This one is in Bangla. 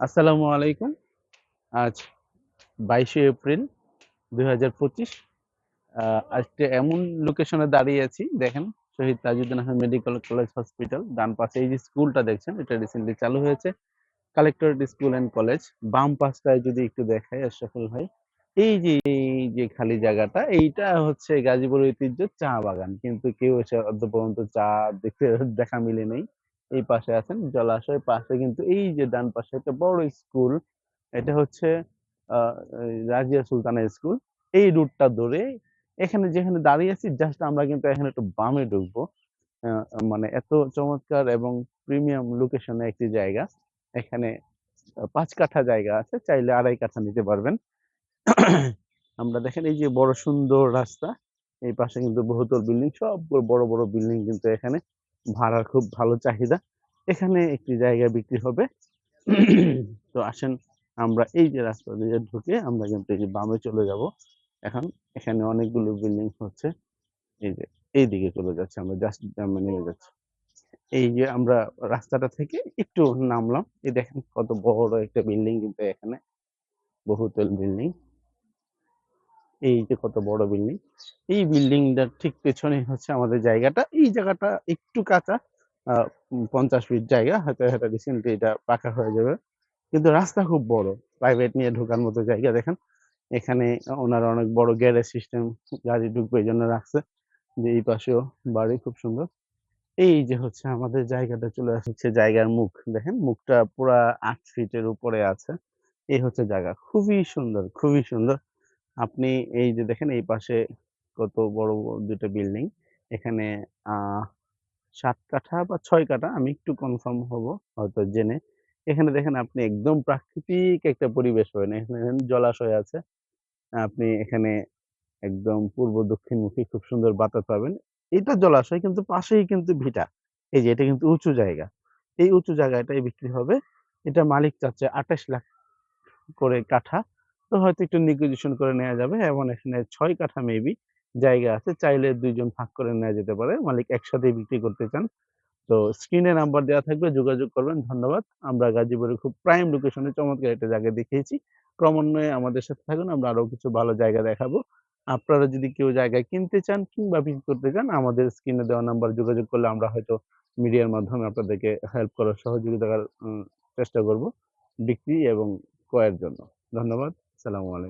আসসালামু আলাইকুম। আজ বাইশে এপ্রিল দুই হাজার পঁচিশ। আজকে এমন লোকেশনে দাঁড়িয়ে আছি, দেখেন, Shaheed Tajuddin Ahmed medical college hospital, ডান পাশে এই যে স্কুলটা দেখছেন, এটা রিসেন্টলি চালু হয়েছে। কালেক্টরেট স্কুল অ্যান্ড কলেজ, বাম পাশটায় যদি একটু দেখাই সফল হয় এই যে এই যে খালি জায়গাটা, এইটা হচ্ছে গাজীপুর ঐতিহ্য চা বাগান, কিন্তু কেউ এসে অর্ধ পর্যন্ত চা দেখতে দেখা মিলে নেই। এই পাশে আছেন, জলাশয় পাশে কিন্তু এই যে ডান পাশে একটা বড় স্কুল, এটা হচ্ছে রাজিয়া সুলতানা স্কুল। এই রুটটা ধরে এখানে যেখানে দাঁড়িয়ে আছি, জাস্ট আমরা কিন্তু এখানে একটু বামে ঢুকবো। মানে এত চমৎকার এবং প্রিমিয়াম লোকেশনে একটি জায়গা। এখানে পাঁচ কাঠা জায়গা আছে, চাইলে আড়াই কাঠা নিতে পারবেন। আমরা দেখেন এই যে বড় সুন্দর রাস্তা, এই পাশে কিন্তু বহুতল বিল্ডিং, সবগুলো বড় বড় বিল্ডিং কিন্তু এখানে। ভাড়ার খুব ভালো চাহিদা। এখানে একটি জায়গা বিক্রি হবে। তো আসেন, আমরা এই যে রাস্তা দিয়ে ঢুকে আমরা কিন্তু এই যে বামে চলে যাব। এখন এখানে অনেকগুলো বিল্ডিং হচ্ছে। এই যে, এই দিকে চলে যাচ্ছে, আমরা জাস্ট নেমে যাচ্ছি। এই যে আমরা রাস্তাটা থেকে একটু নামলাম। এই দেখেন কত বড় একটা বিল্ডিং কিন্তু এখানে। বহুতল বিল্ডিং। এই যে কত বড় বিল্ডিং, এই বিল্ডিংটার ঠিক পেছনে হচ্ছে আমাদের জায়গাটা। এই জায়গাটা একটু কাঁচা পঞ্চাশ ফিট জায়গা, হয়তো হয়তো রিসেন্টলি এটা পাকা হয়ে যাবে। কিন্তু রাস্তা খুব বড় প্রাইভেট নিয়ে ঢোকার মতো জায়গা, দেখেন। এখানে ওনারা অনেক বড় গ্যারেজ সিস্টেম গাড়ি ঢুকবে এই জন্য রাখছে। যে এই পাশেও বাড়ি, খুব সুন্দর। এই যে হচ্ছে আমাদের জায়গাটা চলে আসছে জায়গার মুখ, দেখেন। মুখটা পুরা আট ফিটের উপরে আছে। এই হচ্ছে জায়গা, খুবই সুন্দর খুবই সুন্দর। আপনি এই যে দেখেন, এই পাশে কত বড় দুটো বিল্ডিং। এখানে সাত কাঠা বা ছয় কাঠা, আমি একটু কনফার্ম হব হয়তো জেনে। এখানে দেখেন, আপনি একদম প্রাকৃতিক একটা পরিবেশ পাবেন। এখানে জলাশয় আছে। আপনি এখানে একদম পূর্ব, দক্ষিণমুখী খুব সুন্দর বাতাস পাবেন। এটা জলাশয়, কিন্তু পাশেই কিন্তু ভিটা। এই যে, এটা কিন্তু উঁচু জায়গা। এই উঁচু জায়গাটাই বিক্রি হবে। এটা মালিক চাচ্ছে আঠাশ লাখ করে কাঠা। তো হয়তো একটু নেগোজিয়েশন করে নেওয়া যাবে। এবং এখানে ছয় কাঠা মেবি জায়গা আছে। চাইলে দুইজন ভাগ করে নেওয়া যেতে পারে। মালিক একসাথে বিক্রি করতে চান। তো স্ক্রিনে নাম্বার দেওয়া থাকবে। যোগাযোগ করবেন। ধন্যবাদ। আমরা গাজীপুরে খুব প্রাইম লোকেশনে চমৎকার একটা জায়গা দেখিয়েছি। ক্রমান্বয়ে আমাদের সাথে থাকুন। আমরা আরও কিছু ভালো জায়গা দেখাবো। আপনারা যদি কেউ জায়গা কিনতে চান কিংবা বিক্রি করতে চান, আমাদের স্ক্রিনে দেওয়া নাম্বার যোগাযোগ করলে আমরা হয়তো মিডিয়ার মাধ্যমে আপনাদেরকে হেল্প করার সহযোগিতা করার চেষ্টা করব বিক্রি এবং ক্রয়ের জন্য। ধন্যবাদ। সালামু আলাইকুম।